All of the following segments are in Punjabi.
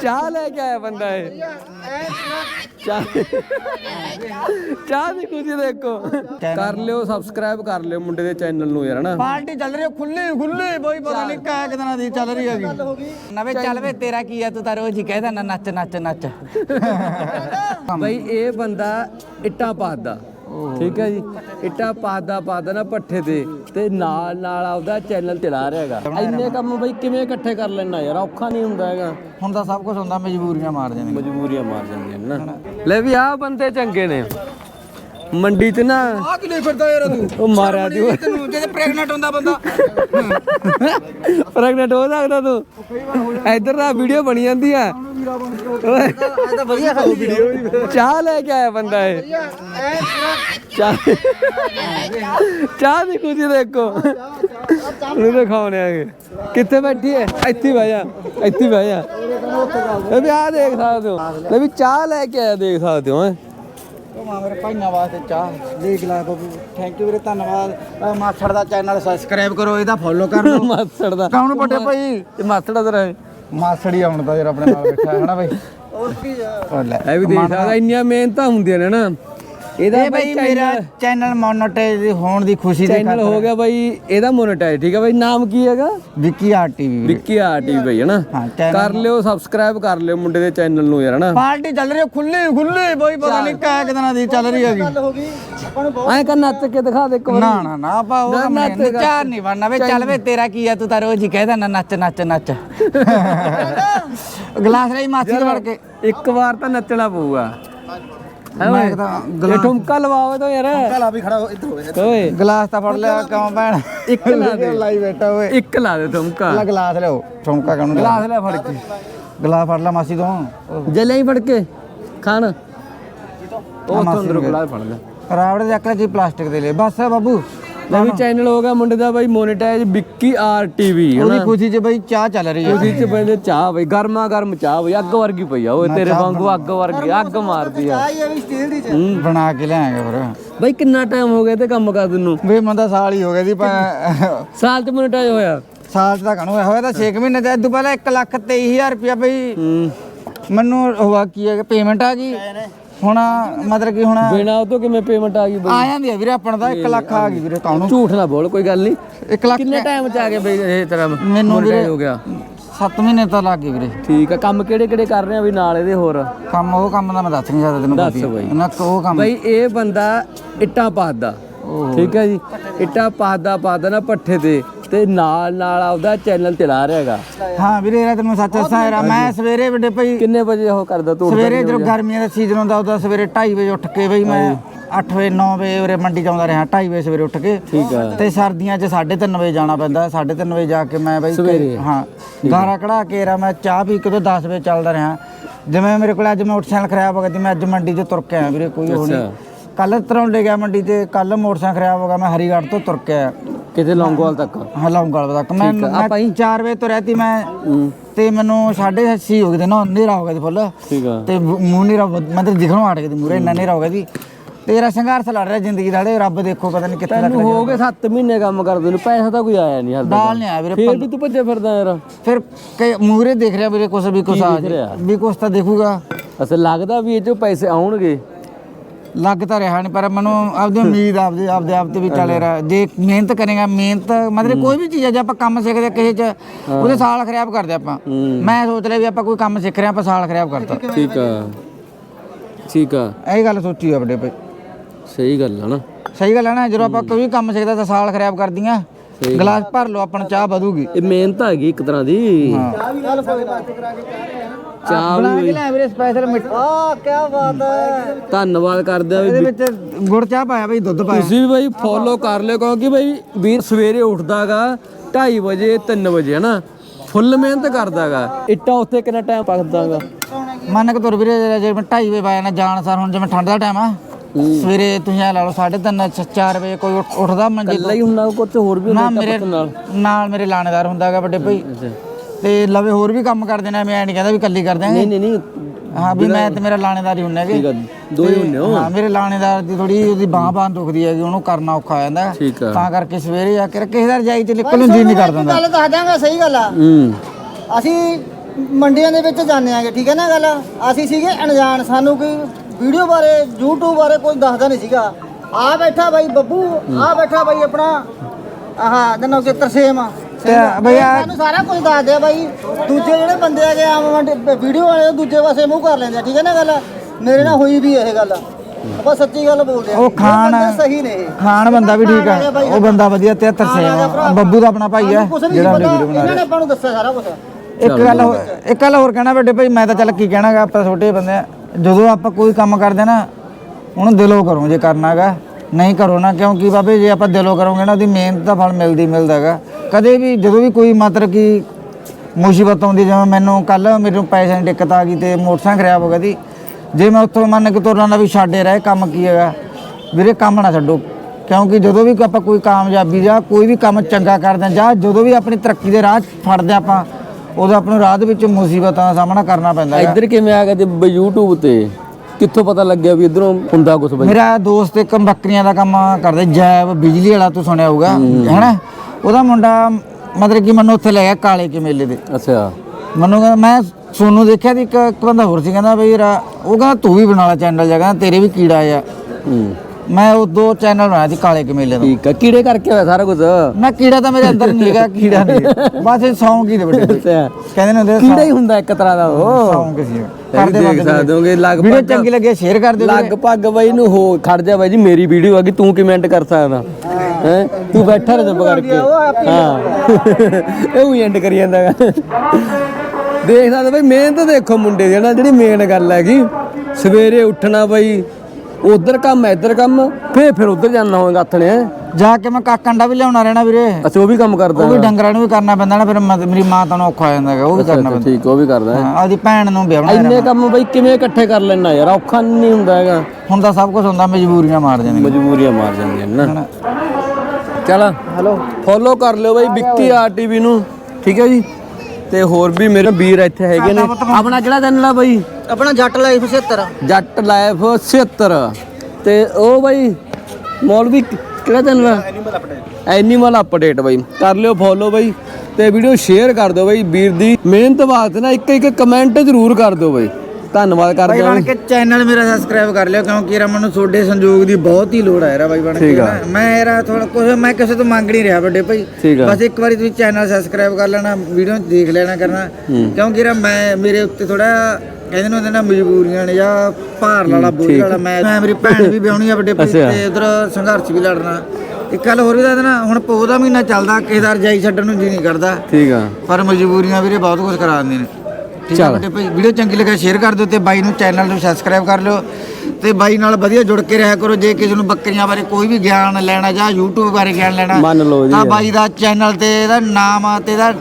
ਚਾਹ ਲੈ ਕੇ ਆਇਆ ਬੰਦਾ ਇਹ। ਚਾਹ ਚਾਹ ਦੀ ਕੁਝ ਦੇਖੋ। ਕਰ ਲਿਓ ਸਬਸਕ੍ਰਾਈਬ ਕਰ ਲਿਓ ਮੁੰਡੇ ਦੇ ਚੈਨਲ ਨੂੰ ਯਾਰ ਹਨਾ? ਪਾਰਟੀ ਚੱਲ ਰਹੀ ਹੈ ਖੁੱਲੀ ਖੁੱਲੀ ਬਈ ਪਤਾ ਨਹੀਂ ਕਾ ਕਿਦਾਂ ਦੀ ਚੱਲ ਰਹੀ ਹੈਗੀ। ਨਵੇਂ ਚੱਲ ਵੇ ਤੇਰਾ ਕੀ ਆ ਤੂੰ ਤਾਂ ਰੋਜ਼ ਹੀ ਕਹਿਦਾ ਨਾ ਨੱਚ ਨੱਚ ਨੱਚ। ਬਈ ਇਹ ਬੰਦਾ ਇੱਟਾਂ ਪਾਦਾ ਠੀਕ ਹੈ ਜੀ? ਇੱਟਾਂ ਪਾਦਾ ਪਾਦਾ ਨਾ ਪੱਠੇ ਤੇ। ਤੇ ਨਾਲ ਨਾਲ ਆਪਦਾ ਚੈਨਲ ਚਲਾ ਰਿਹਾ ਹੈਗਾ। ਇੰਨੇ ਕੰਮ ਬਈ ਕਿਵੇਂ ਇਕੱਠੇ ਕਰ ਲੈਣਾ ਯਾਰ? ਔਖਾ ਨਹੀਂ ਹੁੰਦਾ ਹੈਗਾ। ਹੁਣ ਤਾਂ ਸਭ ਕੁਝ ਹੁੰਦਾ ਮਜਬੂਰੀਆਂ ਮਾਰ ਜਾਂਦੀਆਂ। ਮਜਬੂਰੀਆਂ ਮਾਰ ਜਾਂਦੀਆਂ ਨੇ ਨਾ। ਲੈ ਵੀ ਆਹ ਬੰਦੇ ਚੰਗੇ ਨੇ। ਮੰਡੀ 'ਚ ਨਾ। ਆ ਕਿ ਫਿਰਦਾ ਯਾਰ ਤੂੰ। ਉਹ ਮਾਰਿਆ ਦੀ ਤੈਨੂੰ ਜੇ ਪ੍ਰੈਗਨੈਂਟ ਹੁੰਦਾ ਬੰਦਾ। ਪ੍ਰੈਗਨੈਂਟ ਹੋ ਸਕਦਾ ਤੂੰ। ਇੱਧਰ ਦਾ ਵੀਡੀਓ ਬਣੀ ਜਾਂਦੀ ਆ। ਤਾਂ ਵਧੀਆ ਵੀਡੀਓ ਚਾਹ ਲੈ ਕੇ ਆਇਆ ਬੰਦਾ ਇਹ। ਚਾਹ ਚਾਹ ਦੀ ਕੁਝ ਦੇਖੋ। ਉਹਨੂੰ ਦਿਖਾਉਣੇ ਆਗੇ ਕਿੱਥੇ ਬੈਠੀ ਹੈ ਇੱਥੇ ਬਹਿ ਜਾ। ਇੱਥੇ ਬਹਿ ਜਾ। ਇਹ ਵੀ ਆ ਦੇਖ ਸਕਦੇ ਹੋ। ਲੈ ਵੀ ਚਾਹ ਲੈ ਕੇ ਆਇਆ ਦੇਖ ਸਕਦੇ ਹੋ। ਹੈਂ। ਉਹ ਮਾਂ ਮੇਰੇ ਭਾਈਆਂ ਵਾਸਤੇ ਚਾਹ ਲੈ ਬੱਬੂ। ਥੈਂਕ ਯੂ ਵੀਰੇ ਧੰਨਵਾਦ। ਮਾਸੜ ਦਾ ਚੈਨਲ ਸਬਸਕ੍ਰਾਈਬ ਕਰੋ ਇਹਦਾ ਫੋਲੋ ਕਰ ਲਓ। ਮਾਸੜ ਦਾ। ਕੌਣ ਵੱਡੇ ਭਾਈ? ਤੇ ਮਾਸੜ ਤੇਰਾ। ਇਹ ਮਾਸੜੀ ਆਉਣ ਦਾ ਯਾਰ ਆਪਣੇ ਨਾਲ ਬੈਠਾ ਹੈ ਹਨਾ ਭਾਈ ਹੋਰ ਕੀ ਲੈ ਇਹ ਵੀ ਦੇਖ ਸਕਦਾ ਇੰਨੀਆਂ ਮਿਹਨਤਾਂ ਹੁੰਦੀਆਂ ਨੇ ਨਾ। ਇਹਦਾ ਇਹ ਭਾਈ ਮੇਰਾ ਚੈਨਲ ਮੋਨੋਟਾਈਜ਼ ਹੋਣ ਦੀ ਖੁਸ਼ੀ ਦੇ ਚੈਨਲ ਹੋ ਗਿਆ ਬਾਈ ਇਹਦਾ ਮੋਨੇਟਾਈਜ਼ ਠੀਕ ਹੈ ਬਾਈ ਨਾਮ ਕੀ ਹੈਗਾ? Vicky R TV Vicky RT ਬਾਈ ਹਨਾ ਕਰ ਲਿਓ ਸਬਸਕ੍ਰਾਈਬ ਕਰ ਲਿਓ ਮੁੰਡੇ ਦੇ ਚੈਨਲ ਨੂੰ ਯਾਰ ਹਨਾ ਪਾਰਟੀ ਚੱਲ ਰਹੀ ਹੈ ਖੁੱਲੀ ਖੁੱਲੀ ਬਈ ਪਤਾ ਨਹੀਂ ਕਾ ਕਿਦਾਂ ਦੀ ਚੱਲ ਰਹੀ ਹੈਗੀ। ਐਂ ਕਰ ਨੱਚ ਕੇ ਦਿਖਾ ਦੇ ਇੱਕ ਵਾਰੀ। ਨਾ ਨਾ ਨਾ ਆਪਾਂ ਉਹ ਤੇਰਾ- ਚਾਰ ਨਹੀਂ ਬਣਨਾ ਵੇ ਚੱਲ ਵੇ ਤੇਰਾ ਕੀ ਆ ਤੂੰ ਤਾਂ ਰੋਜ਼ ਹੀ ਕਹਿਦਾ ਨਾ ਨੱਚ ਨੱਚ ਨੱਚ। ਗਲਾਸ ਰਹੀ ਮਾਸੀ ਦੇ ਵੜ ਕੇ। ਇੱਕ ਵਾਰ ਤਾਂ ਨੱਚਣਾ ਪਊਗਾ। ਹੈ ਮੈਂ ਤਾਂ ਇਹ ਠੁਮਕਾ ਲਵਾਓ ਤਾਂ ਯਾਰ। ਗਲਾ ਵੀ ਖੜਾ ਇੱਧਰ ਹੋਵੇ ਓਏ। ਗਲਾਸ ਤਾਂ ਫੜ ਲਿਆ ਕਿਉਂ ਭੈਣ? ਇੱਕ ਲਾ ਦੇ। ਲਾਈ ਬੈਠਾ ਓਏ। ਇੱਕ ਲਾ ਦੇ ਠੁਮਕਾ। ਲੈ ਗਲਾਸ ਲਿਓ ਚੌਂਕਾ ਕਾਨੂੰ ਗਲਾਸ ਲੈ ਫੜ ਕੇ। ਗਲਾਸ ਫੜ ਲੈ ਮਾਸੀ ਤੋਂ। ਜਲੇ ਹੀ ਫੜ ਕੇ। ਖਾਣ। ਉਹ ਤੋਂ ਅੰਦਰੋਂ ਗਲਾਸ ਫੜ ਲੈ ਰਾਵੜੇ ਦੇ ਅਕਲ ਜੀ ਪਲਾਸਟਿਕ ਦੇ ਲੈ ਬਸ ਬਾਬੂ। ਲੈ ਵੀ ਚੈਨਲ ਹੋ ਗਿਆ ਮੁੰਡੇ ਦਾ ਬਾਈ ਮੋਨੇਟਾਈਜ਼ ਵਿੱਕੀ ਆਰ ਟੀਵੀ ਉਹਦੀ ਖੁਸ਼ੀ 'ਚ ਬਈ ਚਾਹ ਚੱਲ ਰਹੀ ਹੈ। ਉਹਦੀ ਚ ਬੰਦੇ ਚਾਹ ਬਈ ਗਰਮਾ ਗਰਮ ਚਾਹ ਬਈ ਅੱਗ ਵਰਗੀ ਪਈ ਆ ਓਏ ਤੇਰੇ ਵਾਂਗੂ ਅੱਗ ਵਰਗੀ ਅੱਗ ਮਾਰਦੀ ਆ। ਹੂੰ। ਬਣਾ ਕੇ ਲਿਆਏਗਾ ਫਿਰ। ਬਈ ਕਿੰਨਾ ਟਾਈਮ ਹੋ ਗਿਆ ਤੇ ਕੰਮ ਕਰਦੇ ਨੂੰ? ਵੇ ਮੰਦਾ ਸਾਲ ਹੀ ਹੋ ਗਿਆ ਦੀ ਪਰ ਸਾਲ ਚ ਮੋਨੇਟਾਈਜ਼ ਹੋਇਆ? ਸਾਲ 'ਚ ਤਾਂ ਕਹਣੂ ਹੋਇਆ ਤਾਂ 6 ਮਹੀਨੇ ਤੇ ਇਦੋਂ ਪਹਿਲਾਂ 1 ਲੱਖ 23000 ਰੁਪਇਆ ਬਈ ਹੂੰ। ਮੈਨੂੰ ਹੋਆ ਕੀ ਹੈ ਪੇਮੈਂਟ ਆ ਗਈ। ਹੁਣ ਮਤਲਬ ਕਿ ਹੁਣ ਬਿਨਾ ਉਹ ਤੋਂ ਕਿਵੇਂ ਪੇਮੈਂਟ ਆ ਗਈ ਬਈ? ਆ ਜਾਂਦੀ ਹੈ ਵੀਰੇ ਆਪਣਾ ਤਾਂ 1 ਲੱਖ ਆ ਗਈ ਵੀਰੇ ਕਾਹਨੂੰ? ਝੂਠ ਨਾ ਬੋਲ ਕੋਈ ਗੱਲ ਨਹੀਂ 1 ਲੱਖ ਕਿੰਨੇ ਟਾਈਮ ਚ ਆ ਗਏ ਬਈ ਇਹ ਤੇਰਾ ਮੈਨੂੰ ਵੀਰੇ ਹੋ ਗਿਆ? 7 ਮਹੀਨੇ ਤਾਂ ਲੱਗ ਗਏ ਵੀਰੇ। ਠੀਕ ਆ ਕੰਮ ਕਿਹੜੇ ਕਿਹੜੇ ਕਰ ਰਹੇ ਆ ਵੀ ਨਾਲ ਇਹਦੇ ਹੋਰ? ਕੰਮ ਉਹ ਕੰਮ ਦਾ ਮੈਂ ਦੱਸ ਨਹੀਂ ਸਕਦਾ ਤੈਨੂੰ ਦੱਸ। ਬਈ। ਨਾ ਉਹ ਕੰਮ। ਬਈ ਇਹ ਬੰਦਾ ਇੱਟਾਂ ਪਾਦਾ ਠੀਕ ਹੈ ਜੀ? ਇੱਟਾਂ ਪਾਦਾ ਪਾਦਾ ਨਾ ਪੱਠੇ ਤੇ। ਤੇ ਨਾਲ ਨਾਲ ਆਪਦਾ ਚੈਨਲ ਚਲਾ ਰਿਹਾ ਹੈਗਾ। ਹਾਂ ਵੀਰੇ ਇਹਦਾ ਤੈਨੂੰ ਸੱਚ ਦੱਸਾਂ ਯਾਰ ਮੈਂ ਸਵੇਰੇ ਵੱਡੇ ਭਾਈ ਕਿੰਨੇ ਵਜੇ ਉਹ ਕਰਦਾ ਤੂੰ ਸਵੇਰੇ ਜਦੋਂ ਗਰਮੀਆਂ ਦਾ ਸੀਜ਼ਨ ਹੁੰਦਾ ਉਦੋਂ ਸਵੇਰੇ 2:30 ਵਜੇ ਉੱਠ ਕੇ ਬਈ ਮੈਂ 8 ਵਜੇ 9 ਵਜੇ ਉਰੇ ਮੰਡੀ ਜਾਉਂਦਾ ਰਿਹਾ 2:30 ਵਜੇ ਸਵੇਰੇ ਉੱਠ ਕੇ। ਠੀਕ ਆ। ਤੇ ਸਰਦੀਆਂ 'ਚ 3:30 ਵਜੇ ਜਾਣਾ ਪੈਂਦਾ 3:30 ਵਜੇ ਜਾ ਕੇ ਮੈਂ ਬਈ? ਹਾਂ ਗਾਰਾ ਕਢਾ ਕੇ ਰਾ ਮੈਂ ਚਾਹ ਪੀ ਕੇ ਤੋਂ 10 ਵਜੇ ਚੱਲਦਾ ਰਿਹਾ। ਜਿਵੇਂ ਮੇਰੇ ਕੋਲ ਅੱਜ ਮੋਟਰਸਾਈਕਲ ਖਰਾਬ ਹੋ ਗਿਆ ਤੇ ਮੈਂ ਅੱਜ ਮੰਡੀ 'ਚ ਤੁਰ ਕੇ ਆਇਆ ਵੀਰੇ ਕੋਈ ਨਹੀਂ। ਕੱਲ ਤਰੌਂਡੇ ਗਿਆ ਮੰਡੀ ਤੇ ਕੱਲ ਮੋਟਰਸਾਈਕਲ ਖਰਾਬ ਹੋ ਗਿਆ ਮੈਂ ਹਰੀਗੜ੍ਹ ਤੋਂ ਤੁਰ ਕੇ ਆਇਆ। ਕਿਤੇ ਲੌਂਗੋਵਾਲ ਤੱਕ? ਹਲਾਉਂਗਲ ਤੱਕ। ਮੈਂ ਠੀਕ ਆ, ਮੈਂ ਆਪਾਂ ਹੀ? 4 ਵਜੇ ਤੀ ਮੈਂ ਹੂੰ। ਤੇ ਮੈਨੂੰ 8:30 ਹੋ ਗਏ ਤੇ ਨਾ ਹਨੇਰਾ ਹੋ ਗਿਆ ਫੁੱਲ। ਠੀਕ ਆ। ਤੇ ਮੂੰਹ ਨੀਰਾ ਮਤਲਬ ਦਿਖਣੋਂ ਹਟ ਗਈ ਮੂਰੇ ਇੰਨਾ ਨੀਰਾ ਹੋ ਗਿਆ ਸੀ ਤੇਰਾ ਸੰਘਰਸ਼ ਲੜ ਰਿਹਾ ਜ਼ਿੰਦਗੀ ਦਾ ਰੱਬ ਦੇਖੋ ਪਤਾ ਨਹੀਂ ਕਿੱਥੇ ਤੱਕ ਤੈਨੂੰ ਹੋ ਗਏ 7 ਮਹੀਨੇ ਕੰਮ ਕਰਦੇ ਨੂੰ ਪੈਸਾ ਤਾਂ ਕੋਈ ਆਇਆ ਨਹੀਂ ਹਾਲ ਦਾਲ ਨਹੀਂ ਆਇਆ ਵੀਰੇ ਫੇਰ ਵੀ ਤੂੰ ਭੱਜੇ ਫਿਰਦਾ ਯਾਰ। ਫਿਰ ਕਈ ਮੂਰੇ ਦੇਖ ਰਿਹਾ ਵੀਰੇ ਕੁਛ ਵੀ ਕੁਛ ਆ ਰਿਹਾ? ਵੀ ਕੁਛ ਤਾਂ ਦੇਖੂਗਾ। ਅਸਲ ਲੱਗਦਾ ਵੀ ਇਹ ਚੋਂ ਪੈਸੇ ਆਉਣਗੇ। ਲੱਗ ਤਾਂ ਰਿਹਾ ਨਹੀਂ ਪਰ ਮੈਨੂੰ ਆਪਦੀ ਉਮੀਦ ਆਪਦੇ ਆਪਦੇ ਆਪ ਤੇ ਵੀ ਚੱਲੇ ਰਿਹਾ। ਜੇ ਮਿਹਨਤ ਕਰੇਗਾ ਮਿਹਨਤ ਮਤਲਬ ਕੋਈ ਵੀ ਚੀਜ਼ ਆ ਜੇ ਆਪਾਂ ਕੰਮ ਸਿੱਖਦੇ ਆ ਕਿਸੇ ਚ ਉਹਦੇ ਸਾਲ ਖਰਾਬ ਕਰਦੇ ਆਪਾਂ। ਮੈਂ ਸੋਚ ਲਿਆ ਵੀ ਆਪਾਂ ਕੋਈ ਕੰਮ ਸਿੱਖ ਰਹੇ ਆ ਆਪਾਂ ਸਾਲ ਖਰਾਬ ਕਰਤਾ। ਠੀਕ ਆ। ਠੀਕ ਆ। ਇਹ ਗੱਲ ਸੋਚੀ ਆ ਵੱਡੇ ਭਾਈ। ਸਹੀ ਗੱਲ ਆ ਨਾ। ਸਹੀ ਗੱਲ ਹੈ ਨਾ ਜਦੋਂ ਆਪਾਂ ਕੋਈ ਕੰਮ ਸਿੱਖਦਾ ਤਾਂ ਸਾਲ ਖਰਾਬ ਕਰਦੀਆਂ। ਗਲਾਸ ਭਰ ਲਓ ਆਪਣਾ ਚਾਹ ਵਧੂਗੀ। ਇਹ ਮਿਹਨਤ ਹੈਗੀ ਇੱਕ ਤਰ੍ਹਾਂ ਦੀ। ਚਾਹ ਬਣਾ ਕੇ ਲੈ ਵੀਰੇ ਸਪੈਸ਼ਲ ਮਿੱਠਾ ਆ ਕੀ ਬਾਤ ਹੈ। ਧੰਨਵਾਦ ਕਰਦੇ ਆ ਵੀ ਇਹਦੇ ਵਿੱਚ ਗੁੜ ਚਾਹ ਪਾਇਆ ਬਈ ਦੁੱਧ ਪਾਇਆ। ਤੁਸੀਂ ਵੀ ਬਾਈ ਫੋਲੋ ਕਰ ਲਿਓ ਕਿਉਂਕਿ ਬਾਈ ਵੀਰ ਸਵੇਰੇ ਉੱਠਦਾਗਾ 2:30 ਵਜੇ 3 ਵਜੇ ਹਨਾ? ਫੁੱਲ ਮਿਹਨਤ ਕਰਦਾਗਾ। ਇੱਟਾਂ ਉੱਥੇ ਕਿੰਨਾ ਟਾਈਮ ਪੱਕਦਾਗਾ? ਮੰਨ ਕੇ ਤੁਰ ਵੀਰੇ ਜੇ ਮੈਂ 2:30 ਵਜੇ ਪਾਇਆ ਨਾ ਜਾਣ ਸਾਰ ਹੁਣ ਜਿਵੇਂ ਠੰਡ ਦਾ ਟਾਈਮ ਆ। ਸਵੇਰੇ ਤੁਸੀਂ ਇਹ ਲਾ ਲਓ 3:30 4 ਵਜੇ ਕੋਈ ਉੱਠ- ਉੱਠਦਾ ਮੰਜੇ ਹੀ ਹੁੰਦਾ ਕੁਝ ਹੋਰ ਵੀ ਨਾ ਹੁੰਦਾ ਮੇਰੇ ਨਾਲ? ਨਾਲ ਮੇਰੇ ਲਾਣੇਦਾਰ ਹੁੰਦਾਗਾ ਵੱਡੇ ਭਾਈ। ਤੇ ਲਵੇ ਹੋਰ ਵੀ ਕੰਮ ਕਰਦੇ ਨੇ ਮੈਂ ਨਹੀਂ ਕਹਿੰਦਾ ਵੀ ਕੱਲੀ ਕਰਦੇ ਨਹੀਂ ਨਹੀਂ ਨਹੀਂ। ਹਾਂ ਵੀ ਮੈਂ ਤੇ ਮੇਰਾ ਲਾਣੇਦਾਰ ਹੀ ਹੁੰਨੇ ਠੀਕ ਹੈਗੇ ਆ ਦੋ ਹੀ ਹੁੰਨੇ ਹੋ। ਹਾਂ ਮੇਰੇ ਲਾਣੇਦਾਰ ਦੀ ਥੋੜੀ ਉਹਦੀ ਬਾਹ ਬਾਹ ਦੁਖਦੀ ਹੈਗੀ ਉਹਨੂੰ ਕਰਨਾ ਔਖਾ ਹੋ ਜਾਂਦਾ। ਠੀਕ ਆ। ਤਾਂ ਕਰਕੇ ਸਵੇਰੇ ਜਾ ਕੇ ਕਿਸੇ ਦਾ ਰਜਾਈ ਚ ਨਿਕਲ ਨੂੰ ਜੀ ਨਹੀਂ ਕਰ ਦਿੰਦਾ ਗੱਲ ਦੱਸ ਦਿਆਂਗਾ ਸਹੀ ਗੱਲ ਆ। ਹੂੰ। ਅਸੀਂ ਮੰਡੀਆਂ ਦੇ ਵਿੱਚ ਜਾਂਦੇ ਆਂਗੇ ਠੀਕ ਹੈ ਨਾ ਗੱਲ? ਅਸੀਂ ਸੀਗੇ ਅਣਜਾਣ ਸਾਨੂੰ ਕੋਈ ਵੀਡੀਓ ਬਾਰੇ YouTube ਬਾਰੇ ਕੋਈ ਦੱਸਦਾ ਨਹੀਂ ਸੀਗਾ। ਆ ਬੈਠਾ ਬਾਈ ਬੱਬੂ ਆ ਬੈਠਾ ਬਾਈ ਆਪਣਾ। ਆਹ ਦਨੋ ਕਿ ਤਰਸੇਮ ਤੇ ਬਈ ਆ- ਸਾਨੂੰ ਸਾਰਾ ਕੁਝ ਦੱਸਦੇ ਆ ਬਾਈ। ਦੂਜੇ ਜਿਹੜੇ ਬੰਦੇ ਹੈਗੇ ਆਮ ਵੀਡੀਓ ਵਾਲੇ ਦੂਜੇ ਪਾਸੇ ਮੂੰਹ ਕਰ ਲੈਂਦੇ ਆ ਠੀਕ ਹੈ ਨਾ ਗੱਲ? ਮੇਰੇ ਨਾਲ ਹੋਈ ਵੀ ਇਹ ਗੱਲ। ਆਪਾਂ ਸੱਚੀ ਗੱਲ ਬੋਲਦੇ ਆ। ਉਹ ਖਾਣ- ਸਹੀ ਨੇ ਖਾਨ ਬੰਦਾ ਵੀ ਠੀਕ ਆ। ਉਹ ਬੰਦਾ ਵਧੀਆ ਤੇ ਤਰਸੇਮ ਬੱਬੂ ਦਾ ਆਪਣਾ। ਭਾਈ ਆ ਜਿਹੜਾ ਵੀਡੀਓ ਬਣਾ ਇਹਨਾਂ ਨੇ ਰਿਹਾ। ਆਪਾਂ ਨੂੰ ਦੱਸਿਆ ਸਾਰਾ ਕੁਝ ਇੱਕ ਗੱਲ ਇੱਕ ਗੱਲ ਹੋਰ ਕਹਿਣਾ ਵੱਡੇ ਭਾਈ ਮੈਂ ਤਾਂ ਚੱਲ ਕੀ ਕਹਿਣਾਗਾ ਆਪਾਂ ਛੋਟੇ ਬੰਦੇ ਆ। ਜਦੋਂ ਆਪਾਂ ਕੋਈ ਕੰਮ ਕਰਦੇ ਨਾ, ਉਹਨੂੰ ਦਿਲੋਂ ਕਰੋ ਜੇ ਕਰਨਾਗਾ ਨਹੀਂ ਕਰੋ ਨਾ, ਕਿਉਂਕਿ ਬਾਬੇ ਜੇ ਆਪਾਂ ਦਿਲੋਂ ਕਰੋਗੇ ਨਾ, ਉਹਦੀ ਮਿਹਨਤ ਦਾ ਫਲ ਮਿਲਦੀ ਮਿਲਦਾ ਹੈਗਾ। ਕਦੇ ਵੀ ਜਦੋਂ ਵੀ ਕੋਈ ਮਤਲਬ ਕਿ ਮੁਸੀਬਤ ਆਉਂਦੀ, ਜਿਵੇਂ ਮੈਨੂੰ ਕੱਲ ਮੈਨੂੰ ਪੈਸਿਆਂ ਦੀ ਦਿੱਕਤ ਆ ਗਈ ਤੇ ਮੋਟਰਸਾਈਕਲ ਖਰਾਬ ਹੋ ਗਿਆ ਸੀ, ਜੇ ਮੈਂ ਉੱਥੋਂ ਮੰਨ ਕੇ ਤੁਰਨਾ ਵੀ ਛੱਡੇ ਰਹਿ, ਕੰਮ ਕੀ ਹੈਗਾ? ਵੀਰੇ, ਕੰਮ ਨਾ ਛੱਡੋ। ਕਿਉਂਕਿ ਜਦੋਂ ਵੀ ਆਪਾਂ ਕੋਈ ਕਾਮਯਾਬੀ ਜਾਂ ਕੋਈ ਵੀ ਕੰਮ ਚੰਗਾ ਕਰਦੇ ਹਾਂ, ਜਾਂ ਜਦੋਂ ਵੀ ਆਪਣੀ ਤਰੱਕੀ ਦੇ ਰਾਹ 'ਚ ਫੜਦੇ ਹਾਂ ਆਪਾਂ ਉਦੋਂ ਆਪਾਂ ਨੂੰ ਰਾਹ ਦੇ ਵਿੱਚ ਮੁਸੀਬਤਾਂ ਦਾ ਸਾਹਮਣਾ ਕਰਨਾ ਪੈਂਦਾ ਹੈ ਇੱਧਰ ਕਿਵੇਂ ਆ ਗਿਆ ਤੇ ਬਈ YouTube ਤੇ? ਕਿੱਥੋਂ ਪਤਾ ਲੱਗਿਆ ਵੀ ਇਧਰੋਂ ਹੁੰਦਾ ਕੁਝ ਬਈ? ਮੇਰਾ ਦੋਸਤ ਇੱਕ ਬੱਕਰੀਆਂ ਦਾ ਕੰਮ ਕਰਦਾ ਜੈਬ ਬਿਜਲੀ ਵਾਲਾ ਤੂੰ ਸੁਣਿਆ ਹੋਊਗਾ ਹੈਨਾ? ਉਹਦਾ ਮੁੰਡਾ ਮਤਲਬ ਕਿ ਮੈਨੂੰ ਉੱਥੇ ਲੈ ਗਿਆ ਕਾਲੇ ਕੇ ਮੇਲੇ ਦੇ ਅੱਛਾ। ਮੈਨੂੰ ਕਹਿੰਦਾ ਮੈਂ ਸੋਨੂੰ ਦੇਖਿਆ ਤੇ ਇੱਕ ਬੰਦਾ ਹੋਰ ਸੀ ਕਹਿੰਦਾ ਬਈ ਉਹ ਕਹਿੰਦਾ ਤੂੰ ਵੀ ਬਣਾ ਲੈ ਚੈਨਲ ਜਗਾ ਤੇਰੇ ਵੀ ਕੀੜਾ ਆ। ਹੂੰ। ਮੈਂ ਉਹ ਦੋ ਚੈਨਲ ਬਣਾਇਆ ਸੀ ਕਾਲੇ ਕੇ ਮੇਲੇ ਦਾ ਠੀਕ ਆ ਕੀੜੇ ਕਰਕੇ ਹੋਇਆ ਸਾਰਾ ਕੁਝ ਨਾ ਕੀੜਾ ਤਾਂ ਮੇਰੇ ਅੰਦਰ ਨਹੀਂ ਹੈਗਾ ਕੀੜਾ ਨਹੀਂ। ਬਸ ਇਹ ਸੌਂਕ ਹੀ ਦੇ ਵੱਡੇ। ਅੱਛਾ। ਕਹਿੰਦੇ ਨੇ ਹੁੰਦੇ ਕੀੜਾ ਹੀ ਹੁੰਦਾ ਇੱਕ ਤਰ੍ਹਾਂ ਦਾ ਉਹ। ਸੌਂਕ ਸੀ। ਕਰਦੇ ਦੇਖ ਸਕਦੇ ਹੋਗੇ ਲਗਭਗ ਵੀਡੀਓ ਚੰਗੀ ਲੱਗੇ ਸ਼ੇਅਰ ਕਰ ਦਿਓ ਵੀਰੇ। ਲਗਭਗ ਬਈ ਨੂੰ ਹੋ ਖੜ ਜਾ ਬਾਈ ਜੀ ਮੇਰੀ ਵੀਡੀਓ ਆ ਗਈ ਤੂੰ ਕਮੈਂਟ ਕਰ ਸਕਦਾ। ਹੈ? ਤੂੰ ਬੈਠਾ ਰਹਿ ਚੁੱਪ ਕਰਕੇ। ਹਾਂ। ਇਹ ਵੀ ਐਂਡ ਕਰੀ ਜਾਂਦਾ ਹੈਗਾ। ਦੇਖ ਸਕਦੇ ਬਈ ਮਿਹਨਤ ਦੇਖੋ ਮੁੰਡੇ ਦੀ ਨਾ ਜਿਹੜੀ ਮੇਨ ਗੱਲ ਹੈਗੀ। ਸਵੇਰੇ ਉੱਠਣਾ ਬਈ ਉਧਰ ਕੰਮ ਇੱਧਰ ਕੰਮ ਫੇਰ ਫਿਰ ਉਧਰ ਜਾਣਾ ਹੋਵੇਗਾ ਹੱਥਣੇ ਜਾ ਕੇ ਮੈਂ ਕਾਕੰਡਾ ਵੀ ਲਿਆਉਣਾ ਰਹਿਣਾ ਵੀਰੇ। ਅੱਛਾ ਉਹ ਵੀ ਕੰਮ ਕਰਦਾ ਉਹ ਵੀ ਡੰਗਰਾਂ ਨੂੰ ਵੀ ਕਰਨਾ ਪੈਂਦਾ ਨਾ ਫਿਰ ਮੇਰੀ ਮਾਂ ਤਾਂ ਔਖਾ ਹੋ ਜਾਂਦਾ ਹੈਗਾ ਉਹ ਵੀ ਕਰਨਾ ਪੈਂਦਾ। ਠੀਕ ਉਹ ਵੀ ਕਰਦਾ ਹੈ। ਆਪਦੀ ਭੈਣ ਨੂੰ ਵਿਆਹਣਾ ਇੰਨੇ ਕੰਮ ਬਈ ਕਿਵੇਂ ਇਕੱਠੇ ਕਰ ਲੈਣਾ ਯਾਰ ਔਖਾ ਨਹੀਂ ਹੁੰਦਾ ਹੈਗਾ। ਹੁਣ ਤਾਂ ਸਭ ਕੁਝ ਹੁੰਦਾ ਮਜਬੂਰੀਆਂ ਮਾਰ ਜਾਂਦੀਆਂ। ਮਜਬੂਰੀਆਂ ਮਾਰ ਜਾਂਦੀਆਂ ਨੇ ਨਾ। ਚਲ ਹੈਲੋ। ਫੋਲੋ ਕਰ ਲਿਓ ਬਾਈ ਵਿੱਕੀ ਆਰ ਟੀਵੀ ਨੂੰ ਠੀਕ ਹੈ ਜੀ? ਤੇ ਹੋਰ ਵੀ ਮੇਰੇ ਵੀਰ ਇੱਥੇ ਹੈਗੇ ਨੇ। ਆਪਣਾ ਕਿਹੜਾ ਚੈਨਲ ਆ ਬਾਈ? ਆਪਣਾ ਜੱਟ ਲਾਈਫ 76 ਜੱਟ ਲਾਈਫ 76 ਤੇ ਉਹ ਬਾਈ ਮੌਲਵੀ ਕਿਹੜਾ ਚੈਨਲ ਆ? ਐਨੀਮਲ ਅਪਡੇਟ ਬਾਈ। ਕਰ ਲਿਓ ਫੋਲੋ ਬਾਈ ਤੇ ਵੀਡੀਓ ਸ਼ੇਅਰ ਕਰ ਦਿਓ ਬਾਈ। ਵੀਰ ਦੀ ਮਿਹਨਤ ਵਾਸਤੇ ਨਾ ਇੱਕ ਇੱਕ ਕਮੈਂਟ ਜ਼ਰੂਰ ਕਰ ਦਿਓ ਬਾਈ। ਧੰਨਵਾਦ ਕਰਦੇ ਹਾਂ ਬਣ ਕੇ ਚੈਨਲ ਮੇਰਾ ਸਬਸਕ੍ਰਾਈਬ ਕਰ ਲਿਓ ਕਿਉਂਕਿ ਯਾਰ ਮੈਨੂੰ ਤੁਹਾਡੇ ਸੰਯੋਗ ਦੀ ਬਹੁਤ ਹੀ ਲੋੜ ਹੈ ਯਾਰ ਬਾਈ ਬਣ ਕੇ। ਨਾ। ਮੈਂ ਯਾਰ ਥੋੜਾ ਕੁਝ ਮੈਂ ਕਿਸੇ ਤੋਂ ਮੰਗ ਨਹੀਂ ਰਿਹਾ ਵੱਡੇ ਭਾਈ। ਬਸ ਇੱਕ ਵਾਰੀ ਤੁਸੀਂ ਚੈਨਲ ਸਬਸਕ੍ਰਾਈਬ ਕਰ ਲੈਣਾ ਵੀਡੀਓ ਦੇਖ ਲੈਣਾ ਕਰਨਾ। ਕਿਉਂਕਿ ਯਾਰ ਮੈਂ ਮੇਰੇ ਉੱਤੇ ਥੋੜਾ ਕਹਿੰਦੇ ਨੇ ਹੁੰਦੇ ਨਾ ਮਜਬੂਰੀਆਂ ਨੇ ਜਾਂ ਭਾਰ ਲਾਲਾ ਬੋਝ ਵਾਲਾ ਮੈਂ ਮੈਂ ਮੇਰੀ ਭੈਣ ਵੀ ਵਿਆਹਣੀ ਆ ਵੱਡੇ ਅੱਛਾ। ਤੇ ਉਧਰ ਸੰਘਰਸ਼ ਵੀ ਲੜਨਾ। ਇੱਕ ਗੱਲ ਹੋਰ ਵੀ ਦੱਸ ਦੇਣਾ ਹੁਣ ਪੋਹ ਦਾ ਮਹੀਨਾ ਚੱਲਦਾ ਕਿਸੇ ਦਾ ਰਜਾਈ ਛੱਡਣ ਨੂੰ ਜੀ ਨਹੀਂ ਕਰਦਾ। ਠੀਕ ਆ। ਪਰ ਮਜਬੂਰੀਆਂ ਵੀਰੇ ਬਹੁਤ ਕੁਝ ਕਰਾ ਦਿੰਦੇ ਨੇ। ਠੀਕ ਚੱਲ। ਬੇਟੇ ਭਾਈ ਵੀਡੀਓ ਚੰਗੀ ਲੱਗੇ ਸ਼ੇਅਰ ਕਰ ਦਿਓ ਤੇ ਬਾਈ ਨੂੰ ਚੈਨਲ ਨੂੰ ਸਬਸਕ੍ਰਾਈਬ ਕਰ ਲਿਓ। ਤੇ ਬਾਈ ਨਾਲ ਵਧੀਆ ਜੁੜ ਕੇ ਰਿਹਾ ਕਰੋ ਜੇ ਕਿਸੇ ਨੂੰ ਬੱਕਰੀਆਂ ਬਾਰੇ ਕੋਈ ਵੀ ਗਿਆਨ ਲੈਣਾ ਜਾਂ YouTube ਬਾਰੇ ਗਿਆਨ ਲੈਣਾ ਮੰਨ ਲਓ ਜੀ। ਤਾਂ ਬਾਈ ਦਾ ਚੈਨਲ ਤੇ ਇਹਦਾ ਨਾਮ ਆ ਤੇ ਇਹਦਾ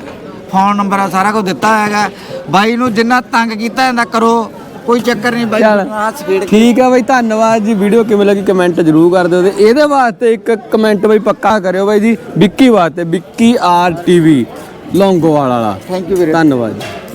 ਫੋਨ ਨੰਬਰ ਆ ਸਾਰਾ ਕੁਝ ਦਿੱਤਾ ਹੈਗਾ। ਬਾਈ ਨੂੰ ਜਿੰਨਾ ਤੰਗ ਕੀਤਾ ਜਾਂਦਾ ਕਰੋ ਕੋਈ ਚੱਕਰ ਨਹੀਂ ਬਾਈ। ਚੱਲ। ਕੇ ਠੀਕ ਆ ਬਾਈ ਧੰਨਵਾਦ ਜੀ। ਵੀਡੀਓ ਕਿਵੇਂ ਲੱਗੀ ਕਮੈਂਟ ਜ਼ਰੂਰ ਕਰ ਦਿਓ ਤੇ ਇਹਦੇ ਵਾਸਤੇ ਇੱਕ ਕਮੈਂਟ ਬਾਈ ਪੱਕਾ ਕਰਿਓ ਬਾਈ ਜੀ ਵਿੱਕੀ ਵਾਸਤੇ ਵਿੱਕੀ ਆਰ ਟੀਵੀ ਲੌਂਗੋਵਾਲ ਵਾਲਾ। ਥੈਂਕ ਯੂ ਵੀਰੇ। ਧੰਨਵਾਦ। ਜੀ